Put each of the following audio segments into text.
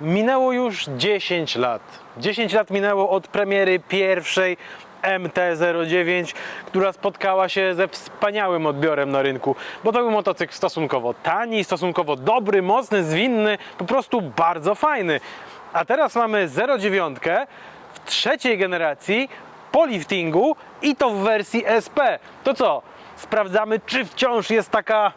Minęło już 10 lat. 10 lat minęło od premiery pierwszej MT-09, która spotkała się ze wspaniałym odbiorem na rynku, bo to był motocykl stosunkowo tani, stosunkowo dobry, mocny, zwinny, po prostu bardzo fajny. A teraz mamy 09 w trzeciej generacji po liftingu i to w wersji SP. To co? Sprawdzamy, czy wciąż jest taka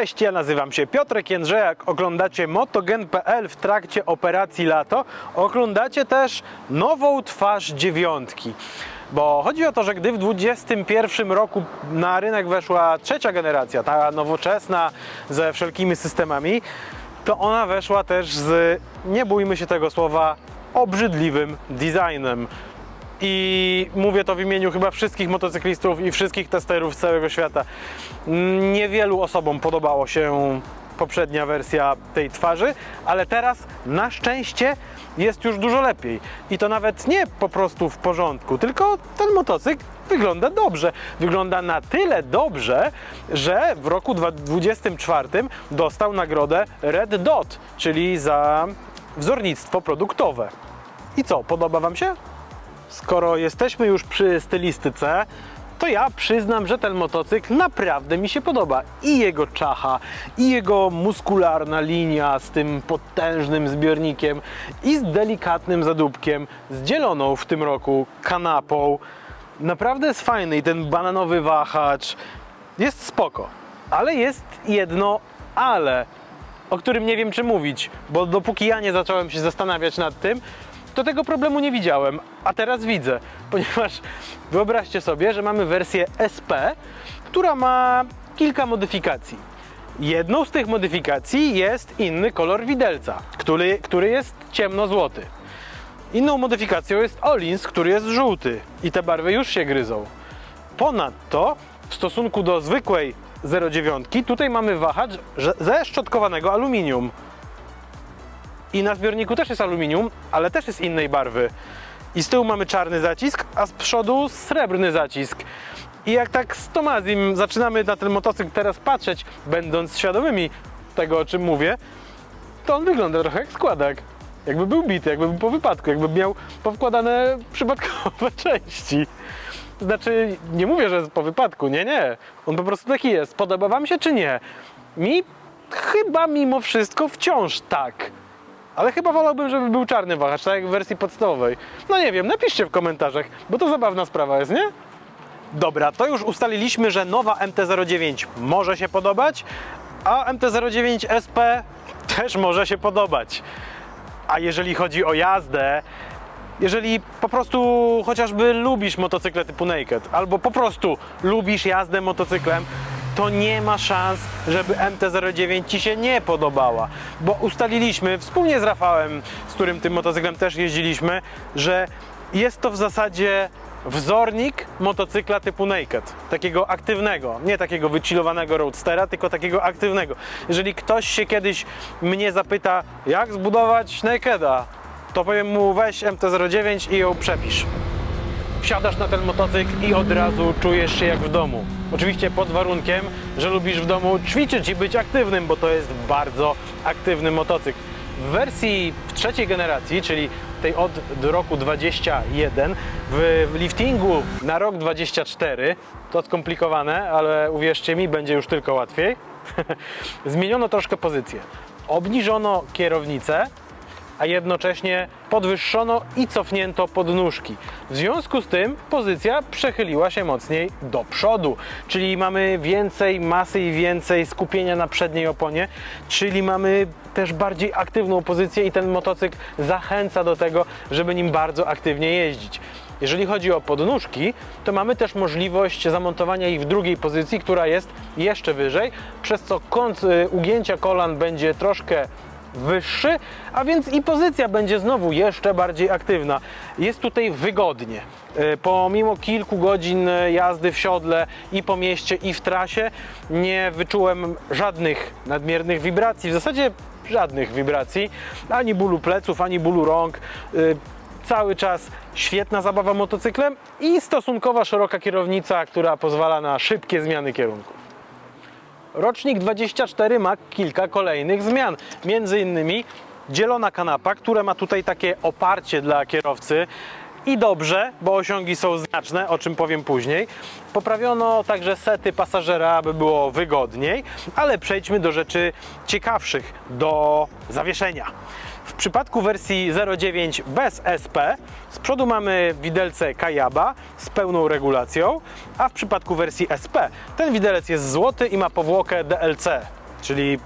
Cześć, ja nazywam się Piotrek Jędrzejak. Oglądacie motogen.pl w trakcie operacji Lato. Oglądacie też nową twarz dziewiątki. Bo chodzi o to, że gdy w 2021 roku na rynek weszła trzecia generacja, ta nowoczesna ze wszelkimi systemami, to ona weszła też z, nie bójmy się tego słowa, obrzydliwym designem. I mówię to w imieniu chyba wszystkich motocyklistów i wszystkich testerów z całego świata. Niewielu osobom podobało się poprzednia wersja tej twarzy, ale teraz na szczęście jest już dużo lepiej. I to nawet nie po prostu w porządku, tylko ten motocykl wygląda dobrze. Wygląda na tyle dobrze, że w roku 2024 dostał nagrodę Red Dot, czyli za wzornictwo produktowe. I co, podoba Wam się? Skoro jesteśmy już przy stylistyce, to ja przyznam, że ten motocykl naprawdę mi się podoba. I jego czacha, i jego muskularna linia z tym potężnym zbiornikiem, i z delikatnym zadupkiem, z dzieloną w tym roku kanapą. Naprawdę jest fajny i ten bananowy wahacz jest spoko. Ale jest jedno ale, o którym nie wiem czy mówić, bo dopóki ja nie zacząłem się zastanawiać nad tym, to tego problemu nie widziałem, a teraz widzę, ponieważ wyobraźcie sobie, że mamy wersję SP, która ma kilka modyfikacji. Jedną z tych modyfikacji jest inny kolor widelca, który, który jest ciemnozłoty. Inną modyfikacją jest Olins, który jest żółty i te barwy już się gryzą. Ponadto w stosunku do zwykłej 09 tutaj mamy wahacz ze szczotkowanego aluminium. I na zbiorniku też jest aluminium, ale też jest innej barwy. I z tyłu mamy czarny zacisk, a z przodu srebrny zacisk. I jak tak z Tomazim zaczynamy na ten motocykl teraz patrzeć, będąc świadomymi tego, o czym mówię, to on wygląda trochę jak składak. Jakby był bity, jakby był po wypadku, jakby miał powkładane przypadkowe części. Znaczy, nie mówię, że jest po wypadku, nie, nie. On po prostu taki jest. Podoba Wam się czy nie? Mi chyba mimo wszystko wciąż tak. Ale chyba wolałbym, żeby był czarny wahacz, tak jak w wersji podstawowej. No nie wiem, napiszcie w komentarzach, bo to zabawna sprawa jest, nie? Dobra, to już ustaliliśmy, że nowa MT-09 może się podobać, a MT-09 SP też może się podobać. A jeżeli chodzi o jazdę, jeżeli po prostu chociażby lubisz motocykle typu naked, albo po prostu lubisz jazdę motocyklem, to nie ma szans, żeby MT-09 Ci się nie podobała. Bo ustaliliśmy wspólnie z Rafałem, z którym tym motocyklem też jeździliśmy, że jest to w zasadzie wzornik motocykla typu naked, takiego aktywnego, nie takiego wychillowanego roadstera, tylko takiego aktywnego. Jeżeli ktoś się kiedyś mnie zapyta, jak zbudować nakeda, to powiem mu weź MT-09 i ją przepisz. Wsiadasz na ten motocykl i od razu czujesz się jak w domu. Oczywiście pod warunkiem, że lubisz w domu ćwiczyć i być aktywnym, bo to jest bardzo aktywny motocykl. W wersji trzeciej generacji, czyli tej od roku 21, w w liftingu na rok 24, to skomplikowane, ale uwierzcie mi, będzie już tylko łatwiej, zmieniono troszkę pozycję. obniżono kierownicę, a jednocześnie podwyższono i cofnięto podnóżki. W związku z tym pozycja przechyliła się mocniej do przodu, czyli mamy więcej masy i więcej skupienia na przedniej oponie, czyli mamy też bardziej aktywną pozycję i ten motocykl zachęca do tego, żeby nim bardzo aktywnie jeździć. Jeżeli chodzi o podnóżki, to mamy też możliwość zamontowania ich w drugiej pozycji, która jest jeszcze wyżej, przez co kąt y, ugięcia kolan będzie troszkę wyższy, a więc i pozycja będzie znowu jeszcze bardziej aktywna. Jest tutaj wygodnie. Y, Pomimo kilku godzin y, jazdy w siodle i po mieście i w trasie nie wyczułem żadnych nadmiernych wibracji, w zasadzie żadnych wibracji, ani bólu pleców, ani bólu rąk. Y, Cały czas świetna zabawa motocyklem i stosunkowo szeroka kierownica, która pozwala na szybkie zmiany kierunku. Rocznik 24 ma kilka kolejnych zmian. Między innymi dzielona kanapa, która ma tutaj takie oparcie dla kierowcy. I dobrze, bo osiągi są znaczne, o czym powiem później. Poprawiono także sety pasażera, aby było wygodniej, ale przejdźmy do rzeczy ciekawszych, do zawieszenia. W przypadku wersji 09 bez SP z przodu mamy widelce Kayaba z pełną regulacją, a w przypadku wersji SP ten widelec jest złoty i ma powłokę DLC, czyli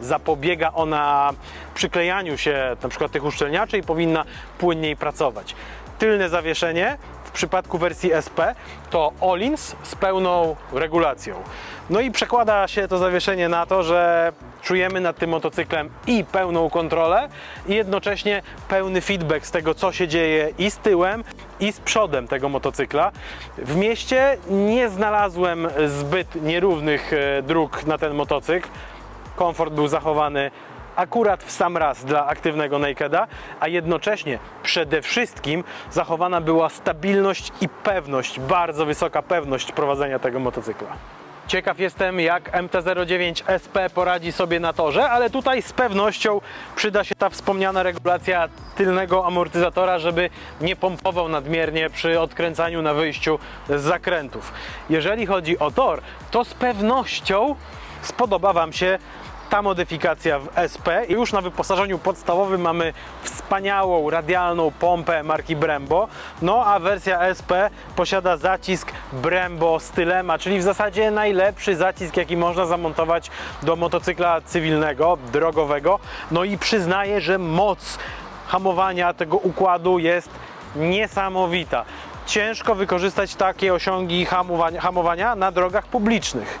zapobiega ona przyklejaniu się przykład tych uszczelniaczy i powinna płynniej pracować. Tylne zawieszenie przypadku wersji SP to Olins z pełną regulacją. No i przekłada się to zawieszenie na to, że czujemy nad tym motocyklem i pełną kontrolę i jednocześnie pełny feedback z tego, co się dzieje i z tyłem, i z przodem tego motocykla. W mieście nie znalazłem zbyt nierównych e, dróg na ten motocykl komfort był zachowany akurat w sam raz dla aktywnego Nakeda, a jednocześnie przede wszystkim zachowana była stabilność i pewność, bardzo wysoka pewność prowadzenia tego motocykla. Ciekaw jestem, jak MT-09 SP poradzi sobie na torze, ale tutaj z pewnością przyda się ta wspomniana regulacja tylnego amortyzatora, żeby nie pompował nadmiernie przy odkręcaniu na wyjściu z zakrętów. Jeżeli chodzi o tor, to z pewnością spodoba Wam się ta modyfikacja w SP. I Już na wyposażeniu podstawowym mamy wspaniałą radialną pompę marki Brembo, no a wersja SP posiada zacisk Brembo Stylema, czyli w zasadzie najlepszy zacisk, jaki można zamontować do motocykla cywilnego, drogowego. No i przyznaję, że moc hamowania tego układu jest niesamowita. Ciężko wykorzystać takie osiągi hamowania, hamowania na drogach publicznych.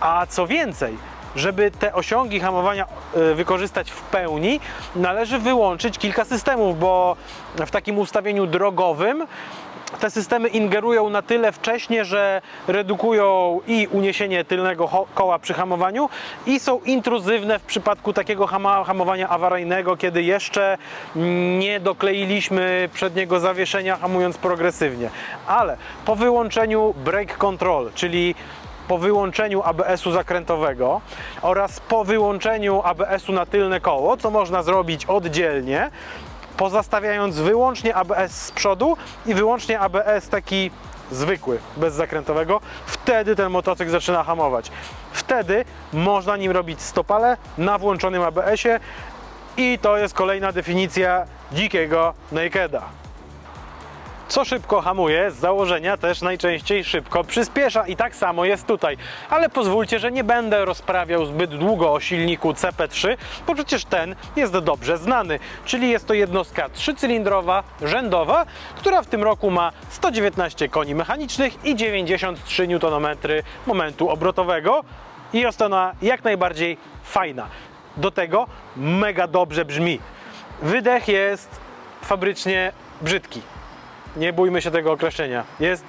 A co więcej, żeby te osiągi hamowania e, wykorzystać w pełni, należy wyłączyć kilka systemów, bo w takim ustawieniu drogowym te systemy ingerują na tyle wcześnie, że redukują i uniesienie tylnego koła przy hamowaniu i są intruzywne w przypadku takiego hamowania awaryjnego, kiedy jeszcze nie dokleiliśmy przedniego zawieszenia hamując progresywnie. Ale po wyłączeniu brake control, czyli po wyłączeniu ABS-u zakrętowego oraz po wyłączeniu ABS-u na tylne koło, co można zrobić oddzielnie, pozostawiając wyłącznie ABS z przodu i wyłącznie ABS taki zwykły, bez zakrętowego, wtedy ten motocykl zaczyna hamować. Wtedy można nim robić stopale na włączonym ABS-ie i to jest kolejna definicja dzikiego nakeda. Co szybko hamuje, z założenia też najczęściej szybko przyspiesza i tak samo jest tutaj. Ale pozwólcie, że nie będę rozprawiał zbyt długo o silniku CP3, bo przecież ten jest dobrze znany, czyli jest to jednostka trzycylindrowa, rzędowa, która w tym roku ma 119 koni mechanicznych i 93 Nm momentu obrotowego i jest ona jak najbardziej fajna. Do tego mega dobrze brzmi. Wydech jest fabrycznie brzydki. Nie bójmy się tego określenia. Jest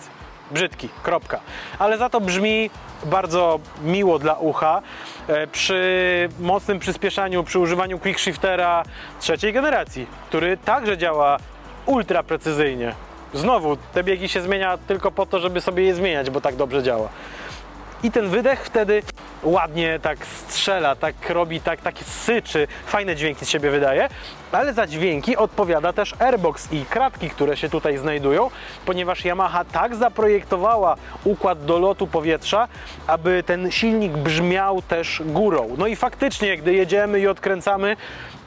brzydki, kropka. Ale za to brzmi bardzo miło dla ucha. E, Przy mocnym przyspieszaniu, przy używaniu quickshiftera trzeciej generacji, który także działa ultra precyzyjnie. Znowu, te biegi się zmienia tylko po to, żeby sobie je zmieniać, bo tak dobrze działa. I ten wydech wtedy ładnie tak strzela, tak robi, tak, takie syczy, fajne dźwięki z siebie wydaje, ale za dźwięki odpowiada też airbox i kratki, które się tutaj znajdują, ponieważ Yamaha tak zaprojektowała układ dolotu powietrza, aby ten silnik brzmiał też górą. No i faktycznie, gdy jedziemy i odkręcamy,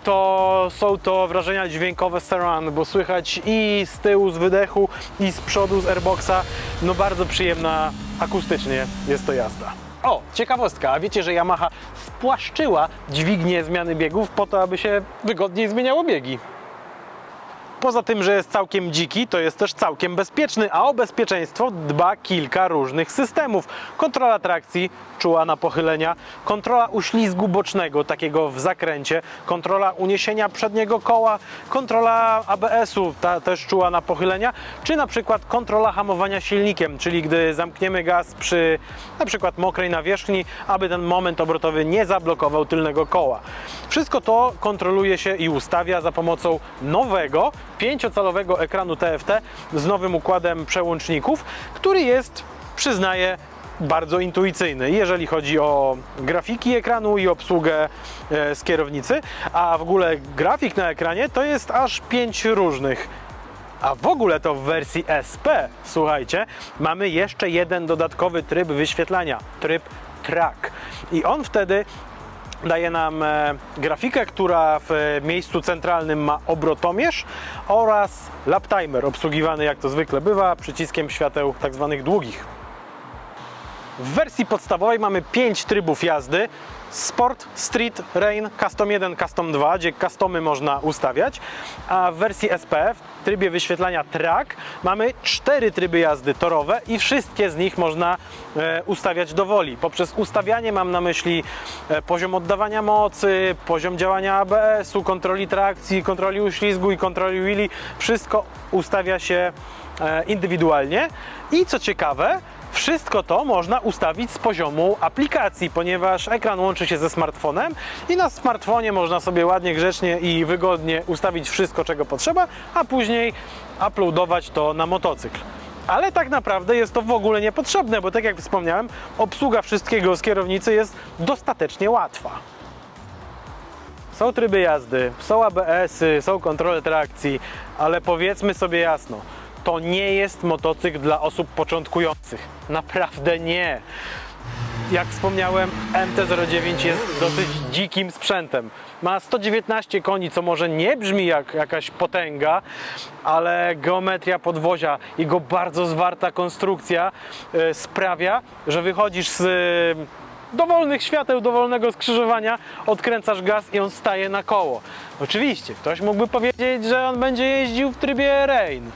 to są to wrażenia dźwiękowe surround, bo słychać i z tyłu, z wydechu, i z przodu, z airboxa. No bardzo przyjemna akustycznie jest to jazda. O, ciekawostka, a wiecie, że Yamaha spłaszczyła dźwignię zmiany biegów po to, aby się wygodniej zmieniało biegi. Poza tym, że jest całkiem dziki, to jest też całkiem bezpieczny, a o bezpieczeństwo dba kilka różnych systemów. Kontrola trakcji, czuła na pochylenia, kontrola uślizgu bocznego, takiego w zakręcie, kontrola uniesienia przedniego koła, kontrola ABS-u, ta też czuła na pochylenia, czy na przykład kontrola hamowania silnikiem, czyli gdy zamkniemy gaz przy na przykład mokrej nawierzchni, aby ten moment obrotowy nie zablokował tylnego koła. Wszystko to kontroluje się i ustawia za pomocą nowego, pięciocalowego ekranu TFT z nowym układem przełączników, który jest, przyznaję, bardzo intuicyjny, jeżeli chodzi o grafiki ekranu i obsługę e, z kierownicy, a w ogóle grafik na ekranie to jest aż pięć różnych. A w ogóle to w wersji SP, słuchajcie, mamy jeszcze jeden dodatkowy tryb wyświetlania, tryb track. I on wtedy daje nam e, grafikę, która w e, miejscu centralnym ma obrotomierz oraz lap timer obsługiwany jak to zwykle bywa przyciskiem świateł tak zwanych długich. W wersji podstawowej mamy 5 trybów jazdy. Sport, Street, Rain, Custom 1, Custom 2, gdzie customy można ustawiać, a w wersji SPF, w trybie wyświetlania track, mamy 4 tryby jazdy torowe i wszystkie z nich można e, ustawiać dowoli. Poprzez ustawianie mam na myśli e, poziom oddawania mocy, poziom działania ABS-u, kontroli trakcji, kontroli uślizgu i kontroli wheelie. Wszystko ustawia się e, indywidualnie i co ciekawe, wszystko to można ustawić z poziomu aplikacji, ponieważ ekran łączy się ze smartfonem i na smartfonie można sobie ładnie, grzecznie i wygodnie ustawić wszystko, czego potrzeba, a później uploadować to na motocykl. Ale tak naprawdę jest to w ogóle niepotrzebne, bo tak jak wspomniałem, obsługa wszystkiego z kierownicy jest dostatecznie łatwa. Są tryby jazdy, są ABS-y, są kontrole trakcji, ale powiedzmy sobie jasno, to nie jest motocykl dla osób początkujących. Naprawdę nie. Jak wspomniałem, MT-09 jest dosyć dzikim sprzętem. Ma 119 koni, co może nie brzmi jak jakaś potęga, ale geometria podwozia, jego bardzo zwarta konstrukcja e, sprawia, że wychodzisz z e, dowolnych świateł, dowolnego skrzyżowania, odkręcasz gaz i on staje na koło. Oczywiście, ktoś mógłby powiedzieć, że on będzie jeździł w trybie rain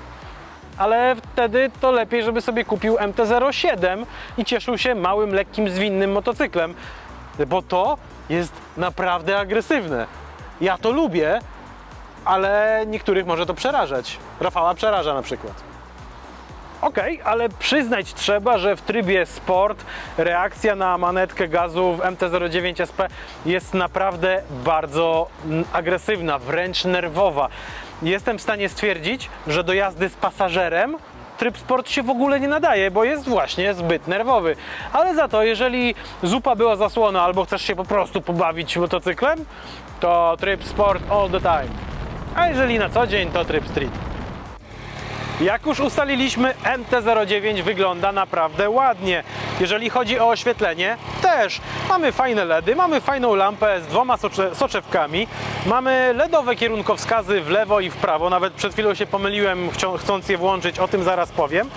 ale wtedy to lepiej, żeby sobie kupił MT-07 i cieszył się małym, lekkim, zwinnym motocyklem, bo to jest naprawdę agresywne. Ja to lubię, ale niektórych może to przerażać. Rafała przeraża na przykład. Okej, ale przyznać trzeba, że w trybie sport reakcja na manetkę gazu w MT-09 SP jest naprawdę bardzo agresywna, wręcz nerwowa. Jestem w stanie stwierdzić, że do jazdy z pasażerem tryb sport się w ogóle nie nadaje, bo jest właśnie zbyt nerwowy. Ale za to, jeżeli zupa była zasłona albo chcesz się po prostu pobawić motocyklem, to tryb sport all the time. A jeżeli na co dzień, to tryb street. Jak już ustaliliśmy, MT-09 wygląda naprawdę ładnie. Jeżeli chodzi o oświetlenie, też mamy fajne LEDy, mamy fajną lampę z dwoma socze soczewkami, mamy LEDowe kierunkowskazy w lewo i w prawo. Nawet przed chwilą się pomyliłem, chcą- chcąc je włączyć, o tym zaraz powiem.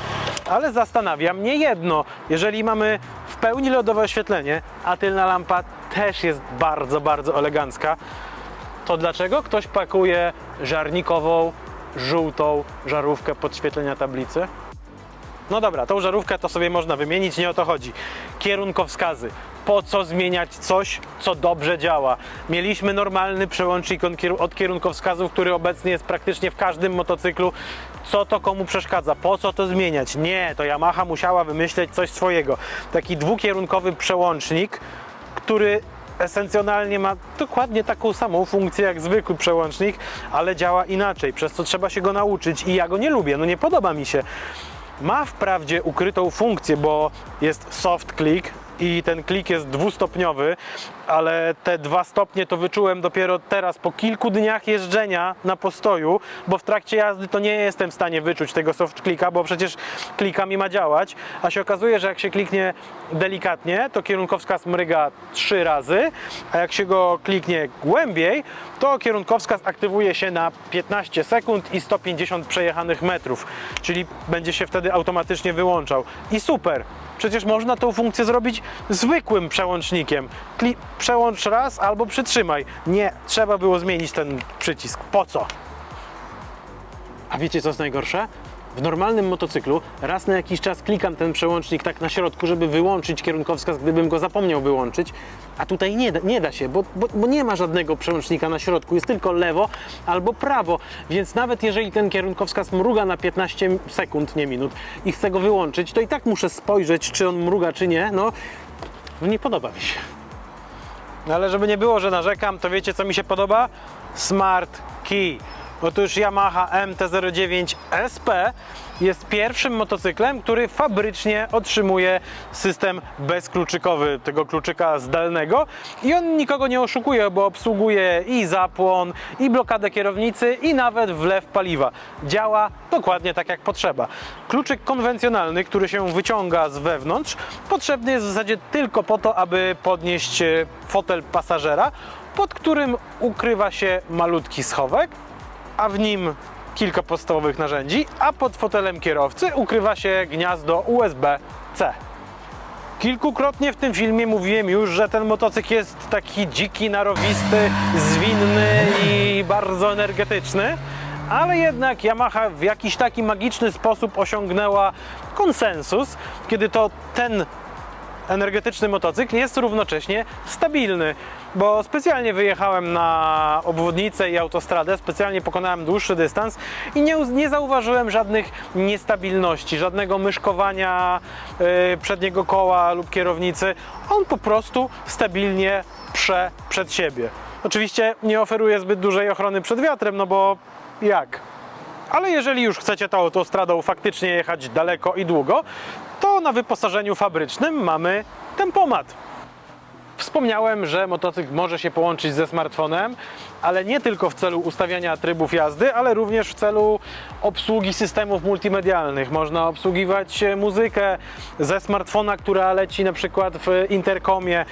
Ale zastanawia mnie jedno, jeżeli mamy w pełni LEDowe oświetlenie, a tylna lampa też jest bardzo, bardzo elegancka, to dlaczego ktoś pakuje żarnikową, żółtą żarówkę podświetlenia tablicy? No dobra, tą żarówkę to sobie można wymienić, nie o to chodzi. Kierunkowskazy. Po co zmieniać coś, co dobrze działa? Mieliśmy normalny przełącznik od kier- od kierunkowskazów, który obecnie jest praktycznie w każdym motocyklu. Co to komu przeszkadza? Po co to zmieniać? Nie, to Yamaha musiała wymyśleć coś swojego. Taki dwukierunkowy przełącznik, który esencjonalnie ma dokładnie taką samą funkcję jak zwykły przełącznik, ale działa inaczej, przez co trzeba się go nauczyć i ja go nie lubię, no nie podoba mi się. Ma wprawdzie ukrytą funkcję, bo jest soft click i ten klik jest dwustopniowy, ale te dwa stopnie to wyczułem dopiero teraz po kilku dniach jeżdżenia na postoju, bo w trakcie jazdy to nie jestem w stanie wyczuć tego soft klika, bo przecież klikami ma działać, a się okazuje, że jak się kliknie delikatnie, to kierunkowskaz mryga trzy razy, a jak się go kliknie głębiej, to kierunkowskaz aktywuje się na 15 sekund i 150 przejechanych metrów, czyli będzie się wtedy automatycznie wyłączał. I super! Przecież można tą funkcję zrobić zwykłym przełącznikiem. Kli- przełącz raz albo przytrzymaj. Nie, trzeba było zmienić ten przycisk. Po co? A wiecie co jest najgorsze? W normalnym motocyklu raz na jakiś czas klikam ten przełącznik tak na środku, żeby wyłączyć kierunkowskaz, gdybym go zapomniał wyłączyć. A tutaj nie da, nie da się, bo, bo, bo nie ma żadnego przełącznika na środku. Jest tylko lewo albo prawo. Więc nawet jeżeli ten kierunkowskaz mruga na 15 sekund, nie minut, i chcę go wyłączyć, to i tak muszę spojrzeć, czy on mruga, czy nie. No, nie podoba mi się. No ale żeby nie było, że narzekam, to wiecie co mi się podoba? Smart Key. Otóż Yamaha MT-09 SP jest pierwszym motocyklem, który fabrycznie otrzymuje system bezkluczykowy, tego kluczyka zdalnego i on nikogo nie oszukuje, bo obsługuje i zapłon, i blokadę kierownicy, i nawet wlew paliwa. Działa dokładnie tak jak potrzeba. Kluczyk konwencjonalny, który się wyciąga z wewnątrz, potrzebny jest w zasadzie tylko po to, aby podnieść e, fotel pasażera, pod którym ukrywa się malutki schowek, a w nim kilka podstawowych narzędzi, a pod fotelem kierowcy ukrywa się gniazdo USB-C. Kilkukrotnie w tym filmie mówiłem już, że ten motocykl jest taki dziki, narowisty, zwinny i bardzo energetyczny, ale jednak Yamaha w jakiś taki magiczny sposób osiągnęła konsensus, kiedy to ten energetyczny motocykl jest równocześnie stabilny, bo specjalnie wyjechałem na obwodnicę i autostradę, specjalnie pokonałem dłuższy dystans i nie, nie zauważyłem żadnych niestabilności, żadnego myszkowania yy, przedniego koła lub kierownicy. On po prostu stabilnie prze przed siebie. Oczywiście nie oferuje zbyt dużej ochrony przed wiatrem, no bo jak? Ale jeżeli już chcecie tą autostradą faktycznie jechać daleko i długo, to na wyposażeniu fabrycznym mamy tempomat. Wspomniałem, że motocykl może się połączyć ze smartfonem, ale nie tylko w celu ustawiania trybów jazdy, ale również w celu obsługi systemów multimedialnych. Można obsługiwać e, muzykę ze smartfona, która leci na przykład w interkomie.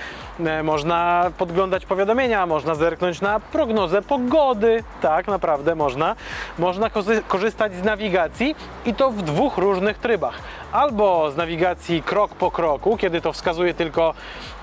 E, Można podglądać powiadomienia, można zerknąć na prognozę pogody. Tak, naprawdę można. Można korzystać z nawigacji i to w dwóch różnych trybach. Albo z nawigacji krok po kroku, kiedy to wskazuje tylko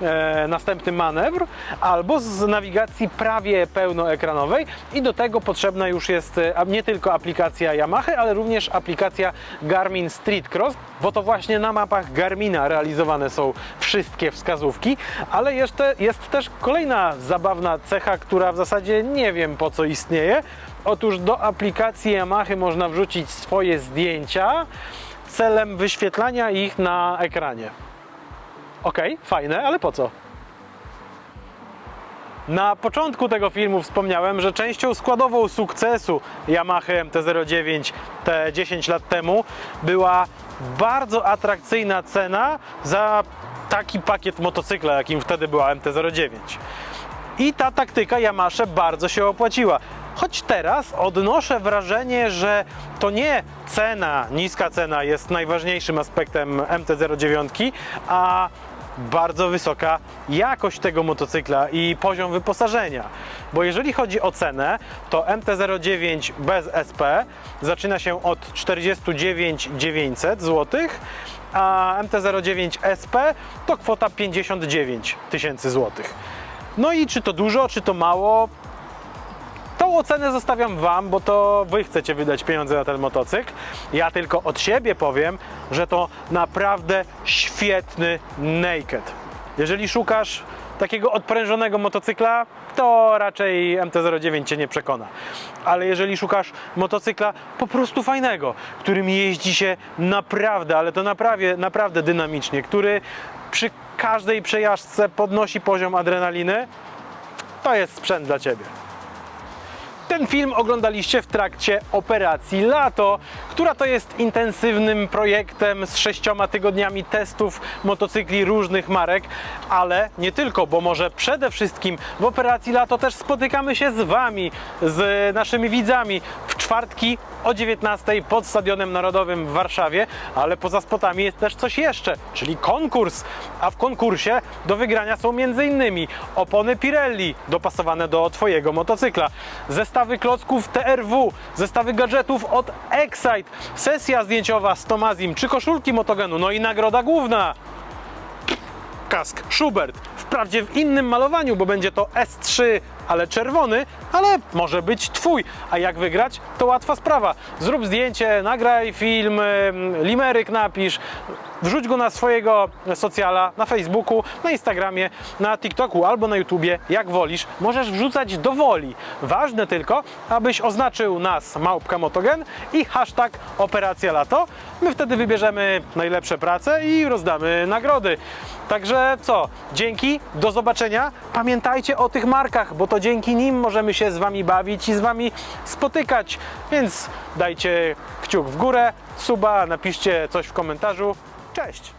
e, następny manewr, albo z nawigacji prawie pełnoekranowej i do tego potrzebna już jest e, nie tylko aplikacja Yamaha, ale również aplikacja Garmin Street Cross, bo to właśnie na mapach Garmina realizowane są wszystkie wskazówki, ale jeszcze jest też kolejna zabawna cecha, która w zasadzie nie wiem po co istnieje. Otóż do aplikacji Yamaha można wrzucić swoje zdjęcia celem wyświetlania ich na ekranie. Ok, fajne, ale po co? Na początku tego filmu wspomniałem, że częścią składową sukcesu Yamaha MT-09 te 10 lat temu była bardzo atrakcyjna cena za taki pakiet motocykla, jakim wtedy była MT-09. I ta taktyka Yamasze bardzo się opłaciła. Choć teraz odnoszę wrażenie, że to nie cena, niska cena jest najważniejszym aspektem MT-09, a bardzo wysoka jakość tego motocykla i poziom wyposażenia. Bo jeżeli chodzi o cenę, to MT-09 bez SP zaczyna się od 49 900 zł, a MT-09 SP to kwota 59 tysięcy złotych. No i czy to dużo, czy to mało? Tą ocenę zostawiam Wam, bo to Wy chcecie wydać pieniądze na ten motocykl. Ja tylko od siebie powiem, że to naprawdę świetny naked. Jeżeli szukasz takiego odprężonego motocykla, to raczej MT-09 Cię nie przekona. Ale jeżeli szukasz motocykla po prostu fajnego, którym jeździ się naprawdę, ale to naprawdę, naprawdę dynamicznie, który przy każdej przejażdżce podnosi poziom adrenaliny, to jest sprzęt dla Ciebie. Ten film oglądaliście w trakcie operacji Lato, która to jest intensywnym projektem z sześcioma tygodniami testów motocykli różnych marek, ale nie tylko, bo może przede wszystkim w operacji Lato też spotykamy się z Wami, z naszymi widzami w czwartki o 19 pod Stadionem Narodowym w Warszawie, ale poza spotami jest też coś jeszcze, czyli konkurs. A w konkursie do wygrania są m.in. opony Pirelli dopasowane do Twojego motocykla, zestawy klocków TRW, zestawy gadżetów od Excite, sesja zdjęciowa z Tomazim. Czy koszulki motogenu, no i nagroda główna. Kask Schubert. Wprawdzie w innym malowaniu, bo będzie to S3, ale czerwony, ale może być twój. A jak wygrać? To łatwa sprawa. Zrób zdjęcie, nagraj film, limeryk napisz, wrzuć go na swojego socjala, na Facebooku, na Instagramie, na TikToku albo na YouTubie, jak wolisz. Możesz wrzucać do woli. Ważne tylko, abyś oznaczył nas Małpka Motogen i hashtag Operacja Lato. My wtedy wybierzemy najlepsze prace i rozdamy nagrody. Także co? Dzięki, do zobaczenia. Pamiętajcie o tych markach, bo to dzięki nim możemy się z Wami bawić i z Wami spotykać. Więc dajcie kciuk w górę, suba, napiszcie coś w komentarzu. Cześć!